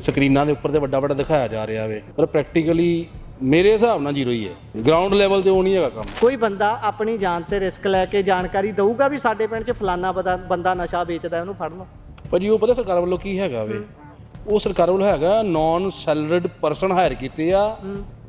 ਸਕਰੀਨਾਂ ਦੇ ਉੱਪਰ ਤੇ ਵੱਡਾ ਵੱਡਾ ਦਿਖਾਇਆ ਜਾ ਰਿਹਾ ਵੇ। ਪਰ ਪ੍ਰੈਕਟੀਕਲੀ ਮੇਰੇ ਹਿਸਾਬ ਨਾਲ ਜ਼ੀਰੋ ਹੀ ਹੈ। ਗਰਾਊਂਡ ਲੈਵਲ ਤੇ ਉਹ ਨਹੀਂ ਹੈਗਾ ਕੰਮ। ਕੋਈ ਬੰਦਾ ਆਪਣੀ ਜਾਨ ਤੇ ਰਿਸਕ ਲੈ ਕੇ ਜਾਣਕਾਰੀ ਦਊਗਾ ਵੀ ਸਾਡੇ ਪਿੰਡ 'ਚ ਫਲਾਨਾ ਬੰਦਾ ਨਸ਼ਾ ਵੇਚਦਾ ਉਹਨੂੰ ਫੜ ਲਓ। ਭਾਜੀ ਉਹ ਪਤਾ ਸਰਕਾਰ ਵੱਲੋਂ ਕੀ ਹੈਗਾ ਵੇ? ਉਹ ਸਰਕਾਰ ਵੱਲੋਂ ਹੈਗਾ ਨਾਨ ਸੈਲਰਡ ਪਰਸਨ ਹਾਇਰ ਕੀਤੇ ਆ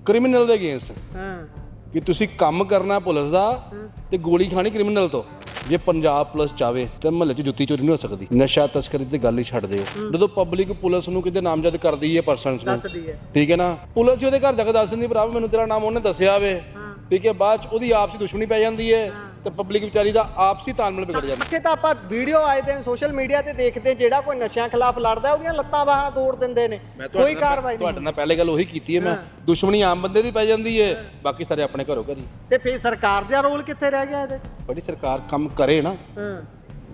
ਕ੍ਰਿਮੀਨਲ ਦੇ ਅਗੇਂਸਟ ਹਾਂ। ਕਿ ਤੁਸੀਂ ਕੰਮ ਕਰਨਾ ਪੁਲਿਸ ਦਾ ਤੇ ਗੋਲੀ ਖਾਣੀ ਕ੍ਰਿਮੀਨਲ ਤੋਂ। ਜੇ ਪੰਜਾਬ ਪੁਲਿਸ ਚਾਵੇ ਤੇ ਮਹੱਲੇ 'ਚ ਜੁੱਤੀ ਚੋਰੀ ਨਹੀਂ ਹੋ ਸਕਦੀ। ਨਸ਼ਾ ਤਸਕਰੀ ਤੇ ਗੱਲ ਹੀ ਛੱਡ ਦਿਓ। ਜਦੋਂ ਪਬਲਿਕ ਪੁਲਿਸ ਨੂੰ ਕਿਤੇ ਨਾਮਜ਼ਦ ਕਰਦੀ ਹੈ ਪਰਸਨਸ ਨੂੰ ਦੱਸਦੀ ਹੈ। ਠੀਕ ਹੈ ਨਾ? ਪੁਲਿਸ ਹੀ ਉਹਦੇ ਘਰ ਜਾ ਕੇ ਦੱਸ ਦਿੰਦੀ ਭਰਾ ਮੈਨੂੰ ਤੇਰਾ ਨਾਮ ਉਹਨੇ ਦੱਸਿਆ ਵੇ। ਠੀਕ ਹੈ ਬਾਅਦ ਚ ਉਹਦੀ ਆਪਸੀ ਦੁਸ਼ਮਣੀ ਪੈ ਜਾਂਦੀ ਹੈ। ਤੇ ਪਬਲਿਕ ਵਿਚਾਰੀ ਦਾ ਆਪਸੀ ਤਾਲਮੇਲ ਵਿਗੜ ਜਾਂਦਾ। ਇੱਥੇ ਤਾਂ ਆਪਾਂ ਵੀਡੀਓ ਆਏ ਦਿਨ ਸੋਸ਼ਲ ਮੀਡੀਆ ਤੇ ਦੇਖਦੇ ਜਿਹੜਾ ਕੋਈ ਨਸ਼ਿਆਂ ਖਿਲਾਫ ਲੜਦਾ ਉਹਦੀਆਂ ਲੱਤਾਂ ਬਾਹਾਂ ਤੋੜ ਦਿੰਦੇ ਨੇ। ਕੋਈ ਕਾਰਵਾਈ ਨਹੀਂ। ਤੁਹਾਡੇ ਨਾਲ ਪਹਿਲੇ ਗੱਲ ਉਹੀ ਕੀਤੀ ਹੈ ਮੈਂ। ਦੁਸ਼ਮਣੀ ਆਮ ਬੰਦੇ ਦੀ ਪੈ ਜਾਂਦੀ ਹੈ ਬਾਕੀ ਸਾਰੇ ਆਪਣੇ ਘਰੋਂ ਘਰੀ। ਤੇ ਫਿਰ ਸਰਕਾਰ ਦਾ ਰੋਲ ਕਿੱਥੇ ਰਹਿ ਗਿਆ ਇਹਦੇ? ਬੜੀ ਸਰਕਾਰ ਕੰਮ ਕਰੇ ਨਾ।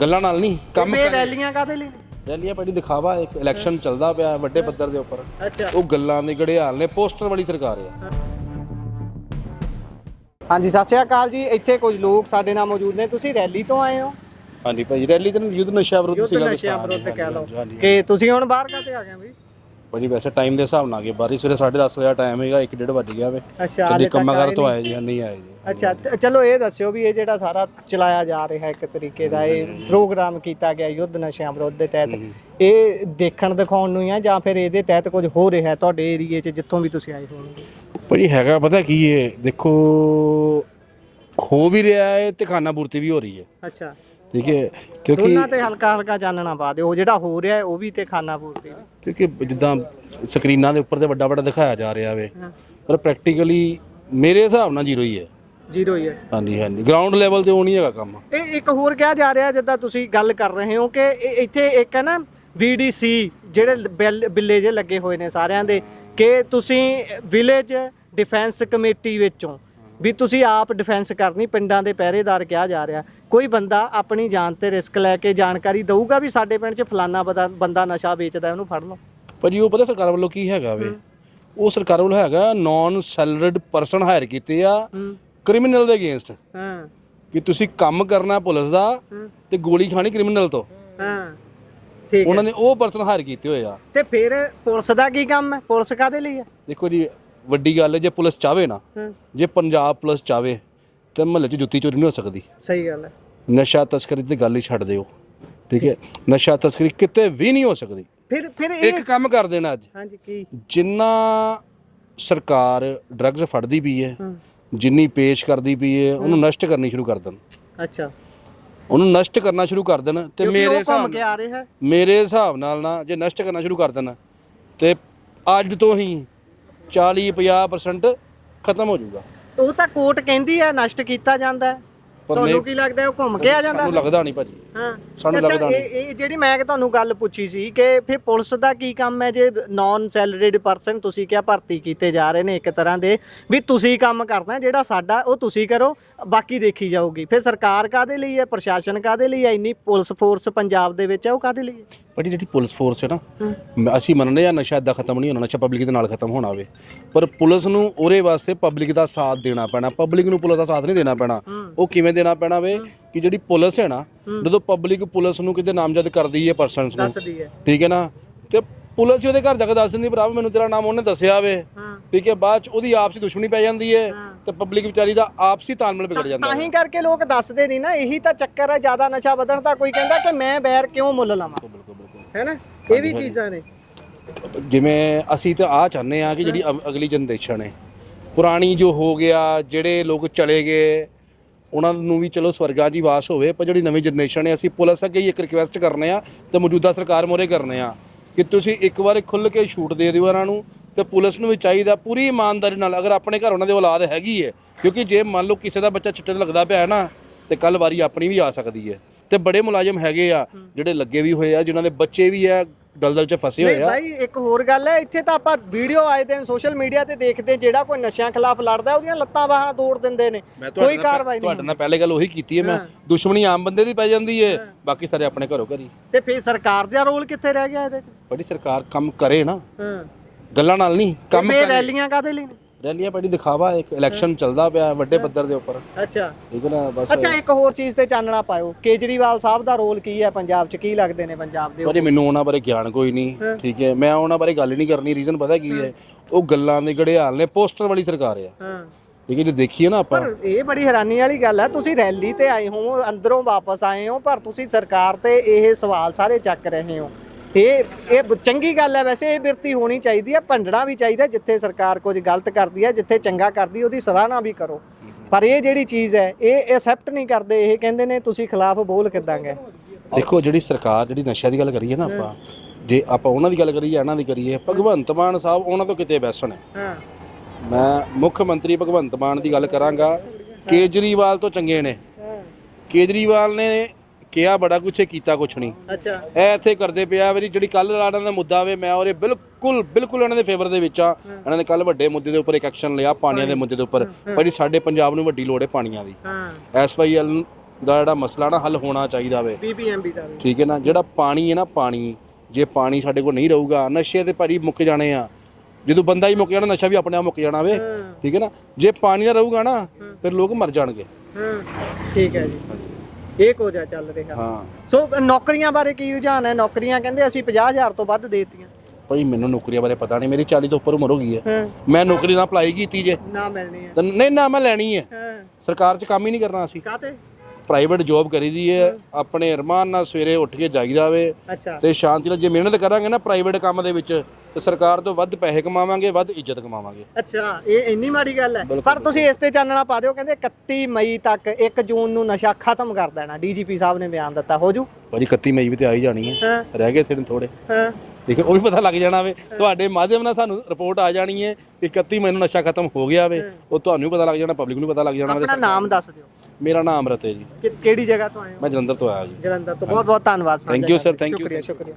ਗੱਲਾਂ ਨਾਲ ਨਹੀਂ ਕੰਮ ਫੇਰ ਰੈਲੀਆਂ ਕਾਦੇ ਲਈ? ਰੈਲੀਆਂ ਬੜੀ ਦਿਖਾਵਾ ਇੱਕ ਇਲੈਕਸ਼ਨ ਚੱਲਦਾ ਪਿਆ ਵੱਡੇ ਪੱਧਰ ਦੇ ਉੱਪਰ। ਅੱਛਾ। ਉਹ ਗੱਲਾਂ ਦੇ ਗੜਿਆਲ ਨੇ ਪੋਸਟਰ ਵਾਲੀ ਸਰਕਾਰ ਆ। ਹਾਂਜੀ ਸਤਿ ਸ਼੍ਰੀ ਅਕਾਲ ਜੀ। ਇੱਥੇ ਕੁਝ ਲੋਕ ਸਾਡੇ ਨਾਲ ਮੌਜੂਦ ਨੇ। ਤੁਸੀਂ ਰੈਲੀ ਤੋਂ ਆਏ ਹੋ? ਹਾਂਜੀ ਭਾਈ ਰੈਲੀ ਤੇ ਯੁੱਧ ਨਸ਼ਾ ਵਿਰੁੱਧ ਯੁੱਧ ਸੀਗਾ ਨਸ਼ਿਆਂ ਵਿਰੁੱਧ ਕਹਿ ਲਓ। ਕਿ ਤੁਸੀਂ ਹੁਣ ਬਾਹਰ ਕਾਤੇ ਆ ਗਏ ਬਈ? ਭਾਜੀ ਵੈਸੇ ਟਾਈਮ ਦੇ ਹਿਸਾਬ ਨਾਲ ਗਏ ਬਾਰੀ ਸਵੇਰੇ 10:30 ਵਜੇ ਟਾਈਮ ਹੈਗਾ 1:30 ਵੱਜ ਗਿਆ ਵੇ। ਅੱਛਾ ਚੱਲੀ ਹਾਲੇ ਤੱਕ ਕੰਮਾਂ ਆਏ ਕਰ ਤੋਂ ਆਏ ਜੀ ਨਹੀਂ ਆਏ ਜੀ। ਅੱਛਾ ਤੇ ਚਲੋ ਇਹ ਦੱਸਿਓ ਵੀ ਇਹ ਜਿਹੜਾ ਸਾਰਾ ਚਲਾਇਆ ਜਾ ਰਿਹਾ ਇੱਕ ਤਰੀਕੇ ਦਾ ਇਹ ਪ੍ਰੋਗਰਾਮ ਕੀਤਾ ਗਿਆ ਯੁੱਧ ਨਸ਼ਿਆਂ ਵਿਰੁੱਧ ਦੇ ਤਹਿਤ। ਇਹ ਦੇਖਣ ਦਿਖਾਉਣ ਨੂੰ ਹੀ ਆ ਜਾਂ ਫਿਰ ਇਹਦੇ ਤਹਿਤ ਕੁਝ ਹੋ ਰਿਹਾ ਹੈ ਤੁਹਾਡੇ ਏਰੀਏ 'ਚ ਜਿੱਥੋਂ ਵੀ ਤੁਸੀਂ ਆਏ ਹੋਣਗੇ? ਭਾਜੀ ਹੈਗਾ ਪਤਾ ਕੀ ਹੈ ਦੇਖੋ ਖੋ ਵੀ ਰਿਹਾ ਹੈ ਤੇ ਖਾਨਾ ਪੂਰਤੀ ਵੀ ਹੋ ਰਹੀ ਹੈ ਅੱਛਾ। ਠੀਕ ਹੈ ਕਿਉਂਕਿ ਉਹਨਾਂ ਤੇ ਹਲਕਾ ਹਲਕਾ ਚਾਨਣਾ ਪਾ ਦਿਓ ਉਹ ਜਿਹੜਾ ਹੋ ਰਿਹਾ ਹੈ ਉਹ ਵੀ ਤੇ ਖਾਨਾ ਪੂਰਤੀ ਕਿਉਂਕਿ ਜਿੱਦਾਂ ਸਕਰੀਨਾਂ ਦੇ ਉੱਪਰ ਤੇ ਵੱਡਾ ਵੱਡਾ ਦਿਖਾਇਆ ਜਾ ਰਿਹਾ ਵੇ ਪਰ ਪ੍ਰੈਕਟੀਕਲੀ ਮੇਰੇ ਹਿਸਾਬ ਨਾਲ ਜ਼ੀਰੋ ਹੀ ਹੈ। ਜ਼ੀਰੋ ਹੀ ਹੈ। ਹਾਂਜੀ ਹਾਂਜੀ। ਗਰਾਊਂਡ ਲੈਵਲ ਤੇ ਉਹ ਨਹੀਂ ਹੈਗਾ ਕੰਮ। ਇਹ ਇੱਕ ਹੋਰ ਕਿਹਾ ਜਾ ਰਿਹਾ ਜਿੱਦਾਂ ਤੁਸੀਂ ਗੱਲ ਕਰ ਰਹੇ ਹੋ ਕਿ ਇਹ- ਇੱਥੇ ਇੱਕ ਹੈ ਨਾ ਵੀਡੀਸੀ ਜਿਹੜੇ ਬਿੱਲ- ਬਿੱਲੇ ਜੇ ਲੱਗੇ ਹੋਏ ਨੇ ਸਾਰਿਆਂ ਦੇ ਕਿ ਤੁਸੀਂ ਵਿਲੇਜ ਡਿਫੈਂਸ ਕਮੇਟੀ ਵਿੱਚੋਂ ਵੀ ਤੁਸੀਂ ਆਪ ਡਿਫੈਂਸ ਕਰਨੀ ਪਿੰਡਾਂ ਦੇ ਪਹਿਰੇਦਾਰ ਕਿਹਾ ਜਾ ਰਿਹਾ। ਕੋਈ ਬੰਦਾ ਆਪਣੀ ਜਾਨ ਤੇ ਰਿਸਕ ਲੈ ਕੇ ਜਾਣਕਾਰੀ ਦਊਗਾ ਵੀ ਸਾਡੇ ਪਿੰਡ 'ਚ ਫਲਾਨਾ ਬੰਦਾ ਬੰਦਾ ਨਸ਼ਾ ਵੇਚਦਾ ਉਹਨੂੰ ਫੜ ਲਓ। ਭਾਜੀ ਉਹ ਪਤਾ ਸਰਕਾਰ ਵੱਲੋਂ ਕੀ ਹੈਗਾ ਵੇ? ਉਹ ਸਰਕਾਰ ਵੱਲੋਂ ਹੈਗਾ ਨਾਨ ਸੈਲਰਡ ਪਰਸਨ ਹਾਇਰ ਕੀਤੇ ਆ ਕ੍ਰਿਮੀਨਲ ਦੇ ਅਗੇਂਸਟ ਹਾਂ। ਕਿ ਤੁਸੀਂ ਕੰਮ ਕਰਨਾ ਪੁਲਿਸ ਦਾ ਤੇ ਗੋਲੀ ਖਾਣੀ ਕ੍ਰਿਮੀਨਲ ਤੋਂ। ਹਾਂ। ਠੀਕ ਉਹਨਾਂ ਨੇ ਉਹ ਪਰਸਨ ਹਾਇਰ ਕੀਤੇ ਹੋਏ ਆ। ਤੇ ਫਿਰ ਪੁਲਿਸ ਦਾ ਕੀ ਕੰਮ ਹੈ? ਪੁਲਿਸ ਕਾਦੇ ਲਈ ਹੈ? ਦੇਖੋ ਜੀ ਵੱਡੀ ਗੱਲ ਹੈ ਜੇ ਪੁਲਿਸ ਚਾਵੇ ਨਾ ਹਾਂ। ਜੇ ਪੰਜਾਬ ਪੁਲਿਸ ਚਾਵੇ ਤੇ ਮਹੱਲੇ 'ਚ ਜੁੱਤੀ ਚੋਰੀ ਨਹੀਂ ਹੋ ਸਕਦੀ। ਸਹੀ ਗੱਲ ਹੈ। ਨਸ਼ਾ ਤਸਕਰੀ ਤੇ ਗੱਲ ਹੀ ਛੱਡ ਦਿਓ ਠੀਕ ਹੈ? ਨਸ਼ਾ ਤਸਕਰੀ ਕਿਤੇ ਵੀ ਨਹੀਂ ਹੋ ਸਕਦੀ। ਫਿਰ ਫਿਰ ਇਹ ਇੱਕ ਕੰਮ ਕਰ ਦੇਣਾ ਅੱਜ। ਹਾਂਜੀ ਕੀ? ਜਿੰਨਾ ਸਰਕਾਰ ਡਰੱਗਸ ਫੜਦੀ ਪਈ ਹੈ ਜਿੰਨੀ ਪੇਸ਼ ਕਰਦੀ ਪਈ ਹੈ ਉਹਨੂੰ ਨਸ਼ਟ ਕਰਨੀ ਸ਼ੁਰੂ ਕਰ ਦੇਣ। ਅੱਛਾ। ਉਹਨੂੰ ਨਸ਼ਟ ਕਰਨਾ ਸ਼ੁਰੂ ਕਰ ਦੇਣ ਤੇ ਕਿਉਂਕਿ ਮੇਰੇ ਉਹ ਹਿਸਾਬ ਘੁੰਮ ਕੇ ਆ ਰਿਹਾ। ਹੈ ਮੇਰੇ ਹਿਸਾਬ ਨਾਲ ਨਾ ਜੇ ਨਸ਼ਟ ਕਰਨਾ ਸ਼ੁਰੂ ਕਰ ਦੇਣ ਤੇ ਅੱਜ ਤੋਂ ਹੀ 40 50% ਖਤਮ ਹੋ ਜਾਊਗਾ। ਉਹ ਤਾਂ ਕੋਰਟ ਕਹਿੰਦੀ ਹੈ ਨਸ਼ਟ ਕੀਤਾ ਜਾਂਦਾ ਹੈ। ਪਰ ਤੁਹਾਨੂੰ ਨਹੀਂ- ਕੀ ਲੱਗਦਾ ਹੈ ਉਹ ਘੁੰਮ ਕੇ ਆ ਜਾਂਦਾ? ਸਾਨੂੰ ਲੱਗਦਾ ਨਹੀਂ ਭਾਜੀ। ਹਾਂ। ਸਾਨੂੰ ਅੱਛਾ, ਲੱਗਦਾ ਇਹ ਇਹ ਜਿਹੜੀ ਮੈਂ ਤੁਹਾਨੂੰ ਗੱਲ ਪੁੱਛੀ ਸੀ ਕਿ ਫਿਰ ਪੁਲਿਸ ਦਾ ਕੀ ਕੰਮ ਹੈ? ਜੇ ਨਾਨ ਸੈਲਰੀਡ ਪਰਸਨ ਤੁਸੀਂ ਕਿਹਾ ਭਰਤੀ ਕੀਤੇ ਜਾ ਰਹੇ ਨੇ ਇੱਕ ਤਰ੍ਹਾਂ ਦੇ ਵੀ ਤੁਸੀਂ ਕੰਮ ਕਰਨਾ ਜਿਹੜਾ ਸਾਡਾ ਉਹ ਤੁਸੀਂ ਕਰੋ ਬਾਕੀ ਦੇਖੀ ਜਾਊਗੀ। ਫਿਰ ਸਰਕਾਰ ਕਾਦੇ ਲਈ ਹੈ? ਪ੍ਰਸ਼ਾਸਨ ਕਾਦੇ ਲਈ ਹੈ? ਇੰਨੀ ਪੁਲਿਸ ਫੋਰਸ ਪੰਜਾਬ ਦੇ ਵਿੱਚ ਹੈ ਉਹ ਕਾਦੇ ਲਈ ਹੈ? ਭਾਜੀ ਜਿਹੜੀ ਪੁਲਿਸ ਫੋਰਸ ਹੈ ਨਾ ਮ- ਅਸੀਂ ਮੰਨਦੇ ਆ ਨਸ਼ਾ ਇਦਾਂ ਖਤਮ ਨਹੀਂ ਹੋਣਾ ਨਸ਼ਾ ਪਬਲਿਕ ਦੇ ਨਾਲ ਖਤਮ ਹੋਣਾ ਵੇ। ਪਰ ਪੁਲਿਸ ਨੂੰ ਉਹਦੇ ਵਾਸਤੇ ਪਬਲਿਕ ਦਾ ਸਾਥ ਦੇਣਾ ਪੈਣਾ ਪਬਲਿਕ ਨੂੰ ਪੁਲਿਸ ਦਾ ਸਾਥ ਨਹੀਂ ਦੇਣਾ ਪੈਣਾ। ਉਹ ਕਿਵੇਂ ਦੇਣਾ ਪੈਣਾ ਵੇ ਕਿ ਜਿਹੜੀ ਪੁਲਿਸ ਹੈ ਨਾ ਜਦੋਂ ਪਬਲਿਕ ਪੁਲਿਸ ਨੂੰ ਕਿਤੇ ਨਾਮਜ਼ਦ ਕਰਦੀ ਹੈ ਪਰਸਨਸ ਨੂੰ। ਦੱਸਦੀ ਹੈ। ਠੀਕ ਹੈ ਨਾ? ਤੇ ਪੁਲਿਸ ਹੀ ਉਹਦੇ ਘਰ ਜਾ ਕੇ ਦੱਸ ਦਿੰਦੀ ਭਰਾ ਮੈਨੂੰ ਤੇਰਾ ਨਾਮ ਉਹਨੇ ਦੱਸਿਆ ਵੇ। ਠੀਕ ਹੈ? ਬਾਅਦ ਚ ਉਹਦੀ ਆਪਸੀ ਦੁਸ਼ਮਣੀ ਪੈ ਜਾਂਦੀ ਹੈ ਤੇ ਪਬਲਿਕ ਵਿਚਾਰੀ ਦਾ ਆਪਸੀ ਤਾਲਮੇਲ ਵਿਗੜ ਜਾਂਦਾ ਤਾਂ ਹੀ ਕਰਕੇ ਲੋਕ ਦੱਸਦੇ ਨਹੀਂ ਨਾ ਇਹੀ ਤਾਂ ਚੱਕਰ ਹੈ ਜ਼ਿਆਦਾ ਨਸ਼ਾ ਵਧਣ ਦਾ ਕੋਈ ਕਹਿੰਦਾ ਕਿ ਮੈਂ ਬੈਰ ਕਿਉਂ ਮੁੱਲ ਲਵਾਂ? ਹੈ ਨਾ? ਇਹ ਵੀ ਚੀਜ਼ਾਂ ਨੇ। ਜਿਵੇਂ ਅਸੀਂ ਤਾਂ ਆ ਚਾਹੁੰਦੇ ਆ ਕਿ ਜਿਹੜੀ ਅਗ- ਅਗਲੀ ਜਨਰੇਸ਼ਨ ਹੈ। ਪੁਰਾਣੀ ਜੋ ਹੋ ਗਿਆ ਜਿਹੜੇ ਲੋਕ ਚਲੇ ਗਏ ਉਹਨਾਂ ਨੂੰ ਵੀ ਚਲੋ ਸਵਰਗਾਂ ਦੀ ਵਾਸ ਹੋਵੇ, ਪਰ ਜਿਹੜੀ ਨਵੀਂ ਜਨਰੇਸ਼ਨ ਹੈ, ਅਸੀਂ ਪੁਲਿਸ ਅੱਗੇ ਹੀ ਇੱਕ ਰਿਕੁਐਸਟ ਕਰਨੇ ਆ ਤੇ ਮੌਜੂਦਾ ਸਰਕਾਰ ਮੋਰੇ ਕਰਨੇ ਆ ਕਿ ਤੁਸੀਂ ਇੱਕ ਵਾਰ ਖੁੱਲ ਕੇ ਛੂਟ ਦੇ ਦਿਓ ਇਹਨਾਂ ਨੂੰ ਤੇ ਪੁਲਿਸ ਨੂੰ ਵੀ ਚਾਹੀਦਾ ਪੂਰੀ ਇਮਾਨਦਾਰੀ ਨਾਲ, ਅਗਰ ਆਪਣੇ ਘਰ ਉਹਨਾਂ ਦੇ ਔਲਾਦ ਹੈਗੀ ਹੈ ਕਿਉਂਕਿ ਜੇ ਮੰਨ ਲਓ ਕਿਸੇ ਦਾ ਬੱਚਾ ਚਿੱਟੇ ਤੇ ਲੱਗਦਾ ਪਿਆ ਹੈ ਨਾ, ਤੇ ਕੱਲ ਵਾਰੀ ਆਪਣੀ ਵੀ ਆ ਸਕਦੀ ਹੈ ਤੇ ਬੜੇ ਮੁਲਾਜ਼ਮ ਹੈਗੇ ਆ, ਜਿਹੜੇ ਲੱਗੇ ਵੀ ਹੋਏ ਆ, ਜਿਨ੍ਹਾਂ ਦੇ ਬੱਚੇ ਵੀ ਆ ਦਲਦਲ 'ਚ ਫਸੇ ਹੋਏ ਨਹੀਂ ਆ। ਭਾਈ ਇੱਕ ਹੋਰ ਗੱਲ ਹੈ ਇੱਥੇ ਤਾਂ ਆਪਾਂ ਵੀਡੀਓ ਆਏ ਦਿਨ ਸੋਸ਼ਲ ਮੀਡੀਆ ਤੇ ਦੇਖਦੇ ਜਿਹੜਾ ਕੋਈ ਨਸ਼ਿਆਂ ਖਿਲਾਫ ਲੜਦਾ ਉਹਦੀਆਂ ਲੱਤਾਂ ਬਾਹਾਂ ਤੋੜ ਦਿੰਦੇ ਨੇ। ਕੋਈ ਕਾਰਵਾਈ ਨਹੀਂ ਤੁਹਾਡੇ ਨਾਲ ਪਹਿਲੇ ਗੱਲ ਉਹੀ ਕੀਤੀ ਹੈ ਮੈਂ। ਦੁਸ਼ਮਣੀ ਆਮ ਬੰਦੇ ਦੀ ਪੈ ਜਾਂਦੀ ਹੈ ਬਾਕੀ ਸਾਰੇ ਆਪਣੇ ਘਰੋਂ ਘਰੀ। ਤੇ ਫਿਰ ਸਰਕਾਰ ਦਾ ਰੋਲ ਕਿੱਥੇ ਰਹਿ ਗਿਆ ਇਹਦੇ 'ਚ? ਬੜੀ ਸਰਕਾਰ ਕੰਮ ਕਰੇ ਨਾ। ਹਾਂ। ਗੱਲਾਂ ਨਾਲ ਨਹੀਂ ਕੰਮ ਫਿਰ ਰੈਲੀਆਂ ਕਾਦੇ ਲਈ ਨੇ? ਰੈਲੀਆਂ ਪਾਰਟੀ ਦਿਖਾਵਾ ਇੱਕ ਇਲੈਕਸ਼ਨ ਚੱਲਦਾ ਪਿਆ ਵੱਡੇ ਪੱਧਰ ਦੇ ਉੱਪਰ। ਅੱਛਾ। ਠੀਕ ਹੈ ਨਾ ਬਸ ਅੱਛਾ ਇੱਕ ਹੋਰ ਚੀਜ਼ ਤੇ ਚਾਨਣਾ ਪਾਇਓ। ਕੇਜਰੀਵਾਲ ਸਾਹਿਬ ਦਾ ਰੋਲ ਕੀ ਹੈ ਪੰਜਾਬ 'ਚ? ਕੀ ਲੱਗਦੇ ਨੇ ਪੰਜਾਬ ਦੇ ਪਰ ਮੈਨੂੰ ਉਹਨਾਂ ਬਾਰੇ ਗਿਆਨ ਕੋਈ ਨਹੀਂ ਠੀਕ ਹੈ। ਮੈਂ ਉਹਨਾਂ ਬਾਰੇ ਗੱਲ ਹੀ ਨਹੀਂ ਕਰਨੀ ਰੀਜ਼ਨ ਪਤਾ ਕੀ ਹੈ? ਉਹ ਗੱਲਾਂ ਦੇ ਗੜਿਆਲ ਨੇ ਪੋਸਟਰ ਵਾਲੀ ਸਰਕਾਰ ਆ। ਹਾਂ ਠੀਕ ਹੈ ਜੇ ਦੇਖੀਏ ਨਾ ਆਪਾਂ। ਪਰ ਇਹ ਬੜੀ ਹੈਰਾਨੀ ਵਾਲੀ ਗੱਲ ਹੈ ਤੁਸੀਂ ਰੈਲੀ ਤੇ ਆਏ ਹੋ ਅੰਦਰੋਂ ਵਾਪਸ ਆਏ ਹੋ ਪਰ ਤੁਸੀਂ ਸਰਕਾਰ ਤੇ ਇਹ ਸਵਾਲ ਸਾਰੇ ਚੱਕ ਰਹੇ ਹੋ। ਇਹ ਇਹ ਚੰਗੀ ਗੱਲ ਹੈ ਵੈਸੇ ਇਹ ਬਿਰਤੀ ਹੋਣੀ ਚਾਹੀਦੀ ਹੈ ਭੰਡਣਾ ਵੀ ਚਾਹੀਦਾ ਜਿੱਥੇ ਸਰਕਾਰ ਕੁਝ ਗਲਤ ਕਰਦੀ ਹੈ ਜਿੱਥੇ ਚੰਗਾ ਕਰਦੀ ਉਹਦੀ ਸਰਾਹਨਾ ਵੀ ਕਰੋ। ਪਰ ਇਹ ਜਿਹੜੀ ਚੀਜ਼ ਹੈ ਇਹ ਐਕਸੈਪਟ ਨਹੀਂ ਕਰਦੇ ਇਹ ਕਹਿੰਦੇ ਨੇ ਤੁਸੀਂ ਖਿਲਾਫ ਬੋਲ ਕਿੱਦਾਂ ਗਏ? ਦੇਖੋ ਜਿਹੜੀ ਸਰਕਾਰ ਜਿਹੜੀ ਨਸ਼ਿਆਂ ਦੀ ਗੱਲ ਕਰੀਏ ਨਾ ਆਪਾਂ ਜੇ ਆਪਾਂ ਉਹਨਾਂ ਦੀ ਗੱਲ ਕਰੀਏ ਇਹਨਾਂ ਦੀ ਕਰੀਏ ਭਗਵੰਤ ਮਾਨ ਸਾਹਿਬ ਉਹਨਾਂ ਤੋਂ ਕਿਤੇ ਬੈਸਟ ਨੇ। ਹਾਂ। ਮੈਂ ਮੁੱਖ ਮੰਤਰੀ ਭਗਵੰਤ ਮਾਨ ਦੀ ਗੱਲ ਕਰਾਂਗਾ ਕੇਜਰੀਵਾਲ ਤੋਂ ਚੰਗੇ ਨੇ। ਕੇਜਰੀਵਾਲ ਨੇ ਕਿਹਾ ਬੜਾ ਕੁਛ ਹੈ, ਕੀਤਾ ਕੁਛ ਨਹੀਂ। ਅੱਛਾ। ਇਹ ਇੱਥੇ ਕਰਦੇ ਪਿਆ ਵੀ ਜਿਹੜੀ ਕੱਲ ਲਾੜਾਂ ਦਾ ਮੁੱਦਾ ਵੇ ਮੈਂ ਉਹਦੇ ਬਿਲਕੁਲ ਬਿਲਕੁਲ ਇਹਨਾਂ ਦੇ ਫੇਵਰ ਦੇ ਵਿੱਚ ਆ। ਇਹਨਾਂ ਨੇ ਕੱਲ ਵੱਡੇ ਮੁੱਦੇ ਦੇ ਉੱਪਰ ਇੱਕ ਐਕਸ਼ਨ ਲਿਆ ਪਾਣੀਆਂ ਦੇ ਮੁੱਦੇ ਦੇ ਉੱਪਰ। ਪਰ ਸਾਡੇ ਪੰਜਾਬ ਨੂੰ ਵੱਡੀ ਲੋੜ ਹੈ ਪਾਣੀਆਂ ਦੀ। ਹਾਂ। ਐਸਵਾਈਐਲ ਦਾ ਜਿਹੜਾ ਮਸਲਾ ਨਾ ਹੱਲ ਹੋਣਾ ਚਾਹੀਦਾ ਵੇ। ਬੀਬੀਐਮਬੀ ਦਾ ਵੀ। ਠੀਕ ਹੈ ਨਾ ਜਿਹੜਾ ਪਾਣੀ ਹੈ ਨਾ ਪਾਣੀ। ਜੇ ਪਾਣੀ ਸਾਡੇ ਕੋਲ ਨਹੀਂ ਰਹੂਗਾ ਨਸ਼ੇ ਤੇ ਭਾਰੀ ਮੁੱਕ ਜਾਣੇ ਆ। ਜਦੋਂ ਬੰਦਾ ਹੀ ਮੁੱਕ ਜਾਣਾ ਨਸ਼ਾ ਵੀ ਆਪਣੇ ਆਪ ਮੁੱਕ ਜਾਣਾ ਵੇ। ਠੀਕ ਹੈ ਨਾ ਜੇ ਪਾਣੀ ਦਾ ਰਹੂਗਾ ਨਾ ਫਿਰ ਲੋਕ ਮਰ ਜਾਣਗੇ। ਹਾਂ। ਠੀਕ ਹੈ ਜੀ। ਇਹ ਕੋਜਾ ਚੱਲ ਰਿਹਾ। ਹਾਂ। ਸੋ ਨੌਕਰੀਆਂ ਬਾਰੇ ਕੀ ਰੁਝਾਨ ਹੈ? ਨੌਕਰੀਆਂ ਕਹਿੰਦੇ ਅਸੀਂ 50000 ਤੋਂ ਵੱਧ ਦੇਤੀਆਂ। ਭਾਈ ਮੈਨੂੰ ਨੌਕਰੀਆਂ ਬਾਰੇ ਪਤਾ ਨਹੀਂ। ਮੇਰੀ 40 ਤੋਂ ਉੱਪਰ ਉਮਰ ਹੋ ਗਈ ਹੈ। ਮੈਂ ਨੌਕਰੀ ਦਾ ਅਪਲਾਈ ਕੀਤੀ ਜੇ। ਨਾ ਮਿਲਣੀ ਹੈ। ਨਹੀਂ ਨਾ ਮੈਂ ਲੈਣੀ ਹਾਂ। ਸਰਕਾਰ 'ਚ ਕੰਮ ਹੀ ਨਹੀਂ ਕਰਨਾ ਅਸੀਂ। ਕਾਤੇ ਪ੍ਰਾਈਵੇਟ ਜੌਬ ਕਰੀਦੀ ਹੈ ਆਪਣੇ ਅਰਮਾਨ ਨਾਲ ਸਵੇਰੇ ਉੱਠ ਕੇ ਜਾਈਦਾ ਵੇ ਅੱਛਾ। ਤੇ ਸ਼ਾਂਤੀ ਨਾਲ ਜੇ ਮਿਹਨਤ ਕਰਾਂਗੇ ਨਾ ਪ੍ਰਾਈਵੇਟ ਕੰਮ ਦੇ ਵਿੱਚ ਤੇ ਸਰਕਾਰ ਤੋਂ ਵੱਧ ਪੈਸੇ ਕਮਾਵਾਂਗੇ ਵੱਧ ਇੱਜ਼ਤ ਕਮਾਵਾਂਗੇ। ਅੱਛਾ ਇਹ ਇੰਨੀ ਮਾੜੀ ਗੱਲ ਹੈ। ਪਰ ਤੁਸੀਂ ਇਸ ਤੇ ਚਾਨਣਾ ਪਾ ਦਿਓ ਕਹਿੰਦੇ 31 ਮਈ ਤੱਕ 1 ਜੂਨ ਨੂੰ ਨਸ਼ਾ ਖਤਮ ਕਰ ਦੇਣਾ ਡੀਜੀਪੀ ਸਾਹਿਬ ਨੇ ਬਿਆਨ ਦਿੱਤਾ ਹੋ ਜੂ। ਭਾਜੀ 31 ਮਈ ਵੀ ਤੇ ਆ ਹੀ ਜਾਣੀ ਹੈ। ਰਹਿ ਗਏ ਇੱਥੇ ਥੋੜੇ ਹਾਂ। ਦੇਖੋ ਉਹ ਵੀ ਪਤਾ ਲੱਗ ਜਾਣਾ ਵੇ। ਤੁਹਾਡੇ ਮਾਧਿਅਮ ਨਾਲ ਸਾਨੂੰ ਰਿਪੋਰਟ ਆ ਜਾਣੀ ਹੈ ਕਿ 31 ਮਈ ਨੂੰ ਨਸ਼ਾ ਖਤਮ ਹੋ ਗਿਆ ਵੇ। ਉਹ ਤੁਹਾਨੂੰ ਵੀ ਪਤਾ ਲੱਗ ਜਾਣਾ ਪਬਲਿਕ ਨੂੰ ਪਤਾ ਲੱਗ ਜਾਣਾ ਆਪਣਾ ਨਾਮ ਦੱਸ ਦਿਓ। ਮੇਰਾ ਨਾਮ ਅਮਰਤ ਹੈ ਜੀ। ਕਿ ਕਿਹੜੀ ਜਗ੍ਹਾ ਤੋਂ ਆਏ ਹੋ? ਮੈਂ ਜਲੰਧਰ ਤੋਂ ਆਇਆ ਜੀ। ਜਲੰਧਰ ਤੋਂ। ਬਹੁਤ ਬਹੁਤ ਧੰਨਵਾਦ Thank you, sir. Thank you. ਸ਼ੁਕਰੀਆ ਸ਼ੁਕਰੀਆ।